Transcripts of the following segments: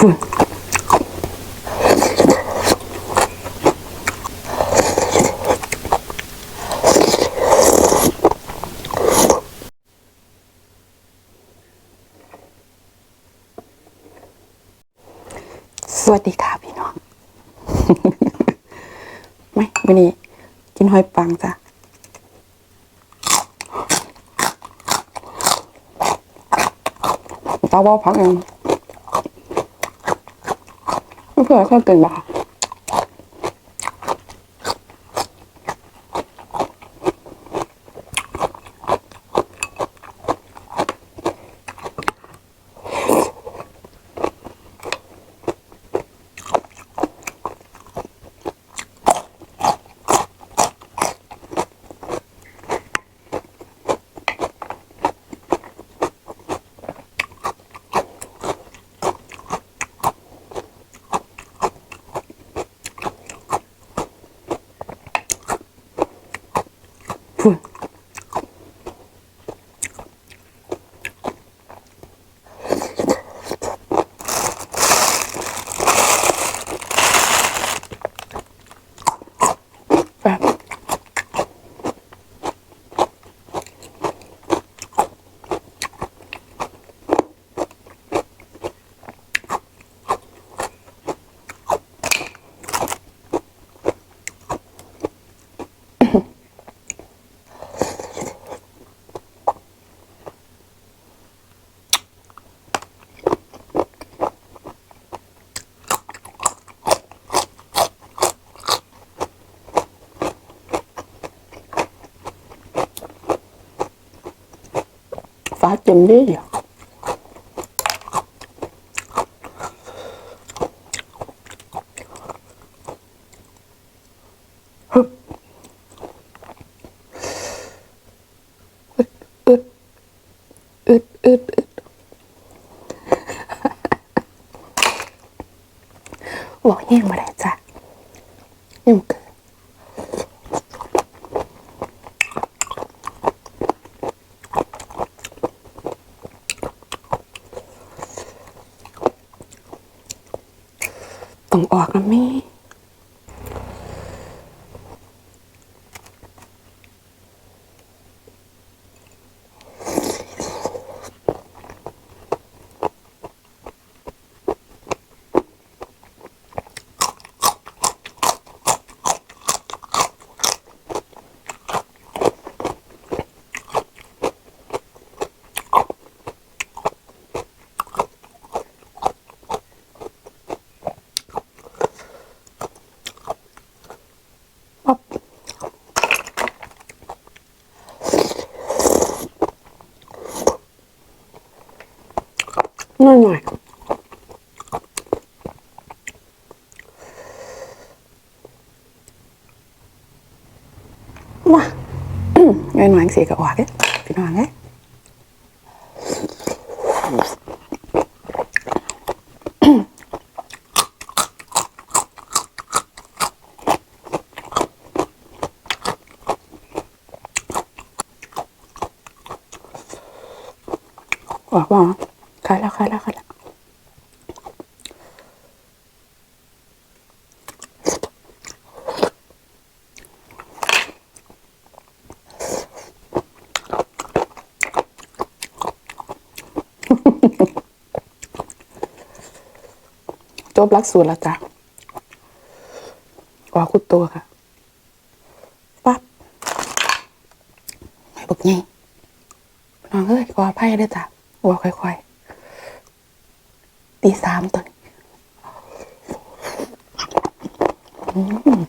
สวัสดีค่ะพี่น้องไม่วันนี้กินหอยปังจ้ะตาว่าพักเอง เพื่อค่อยกินบ่ะ ฟ้าเต็มดีอะฮึบอึดอึดอึดอึดอึดบอกแย่งมาได้จ้ะยังเกิน ต้องออกนะแม่ หน่อยหน่อยมาหน่อยหน่อ ขายแล้วขายแล้วขายแล้วจบลักสูตรแล้วจ้ะออกคุดตัวค่ะ ปั๊บไม่บอกไงน้องเอ้ยขออภัยด้วยจ้ะว่าค่อยๆ ตีสามตัวนี้อืม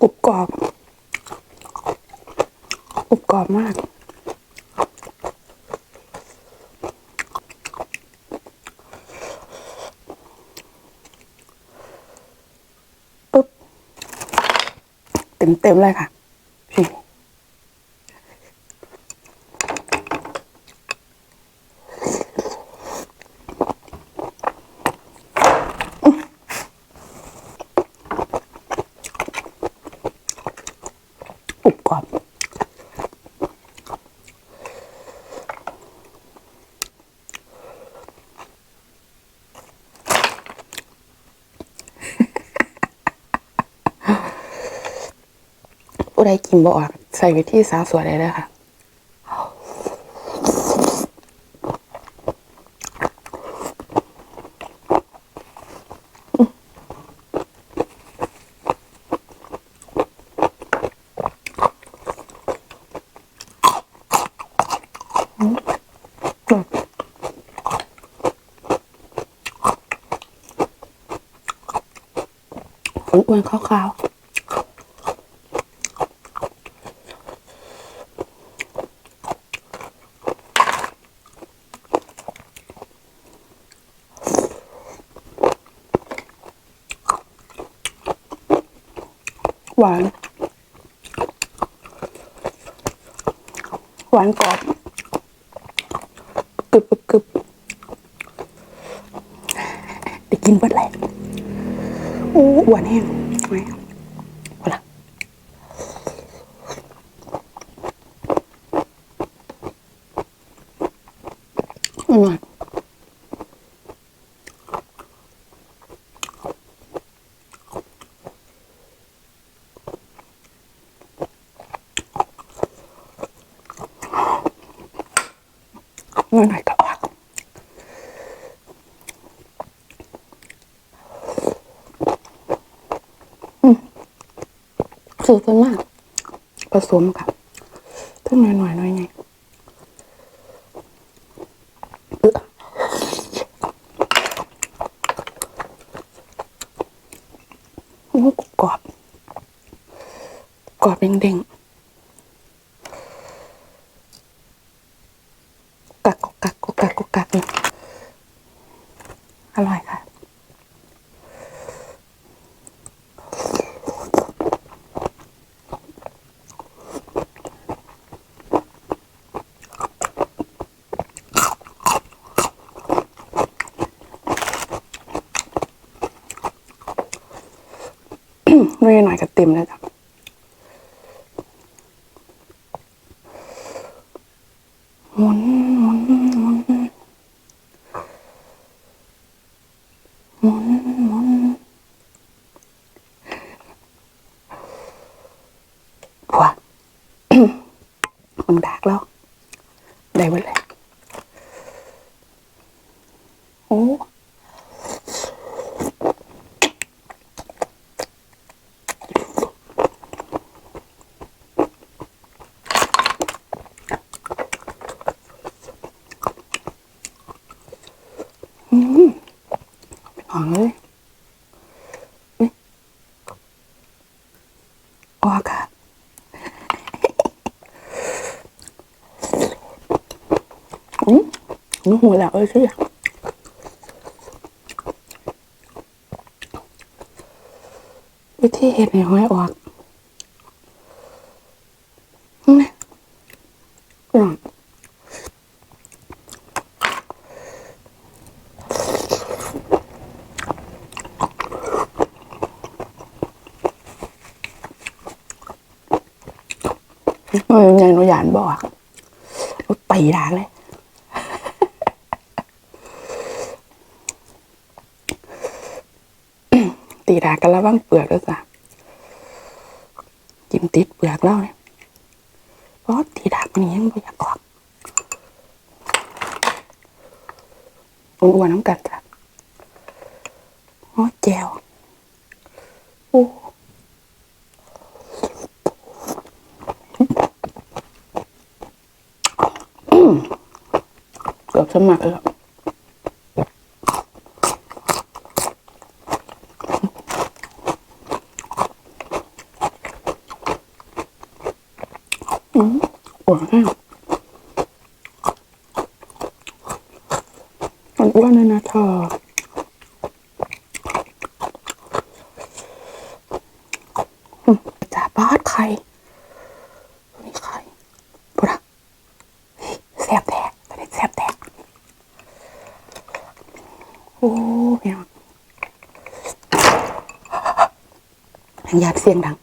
กรุบกรอบกรุบกรอบมาก เต็มๆเลยค่ะพี่กรุบกรอบ ใดกินบ่ออกใส่วิธีสาวสวยได้เลยค่ะอ้วนๆขาวๆ วาน หวานกรอบกึบกึบไปกินเบิดเลยโอ้หวานแห้งไม่พอละอร่อยหน่อยหน่อยก็ออก สูตรเป็นมาก ผสมกับทั้งหน่อยหน่อยหน่อยไงเอื้อโอ้กรอบกรอบเด้งๆกักกุกกักกุกกักกุกกักเนี่ยอร่อยค่ะ นุ่ยหน่อยก็เต็ มแล้วจ้ะหมุนหมุนหมุนหมุนหมุนผัวมึงดากแล้ว ได้หมดเลย โอ้ หอมเลยเฮ้ย ออกค่ะอืมนึกหัวแล้วเอ้ยสิวิธีเห็ดให้หอยออกนี่อืม เออยังห นูหยานบอกรถตีดาเลยตีดากกันแล้วบ้างเปลือกด้วยจ้ะจิ้มติดเปลือกแล้วเนี่ยเพราะตีดากมันยังไม่อยากออกอ้วนๆน้ำกันจ้ะโอ้แจวโอ้ เกือบสมัครแล้วอืมอ้วนแห้งมันอ้วนเลยนะเธอจ่าบ้าดไข่ตัวนี้ไข่ปุ๊ดะ แซ่บแท้ตอนนี้แซ่บแท้โอ้พี่น้องทาง ญาติเสียงดัง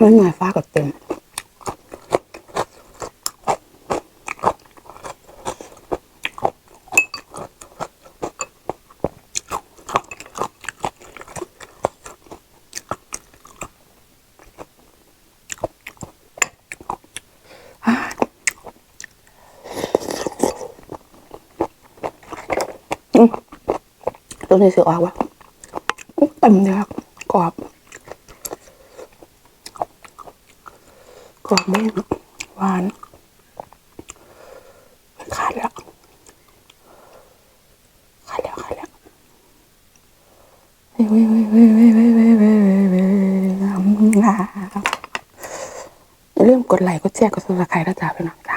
ไม่หน่อยฟ้ากับเต็มตัวนี้สือออกวะเต็มเลยครับกรอบ กรอบมากหวานขาดแล้วขาดแล้วขาดแล้วเว้ยเว้ยเว้ยเว้ยเว้ยเว้ยเว้ยเว้ยเริ่มกดไลค์กดแชร์กดซับสไครต์นะจ๊ะพี่น้องจ้า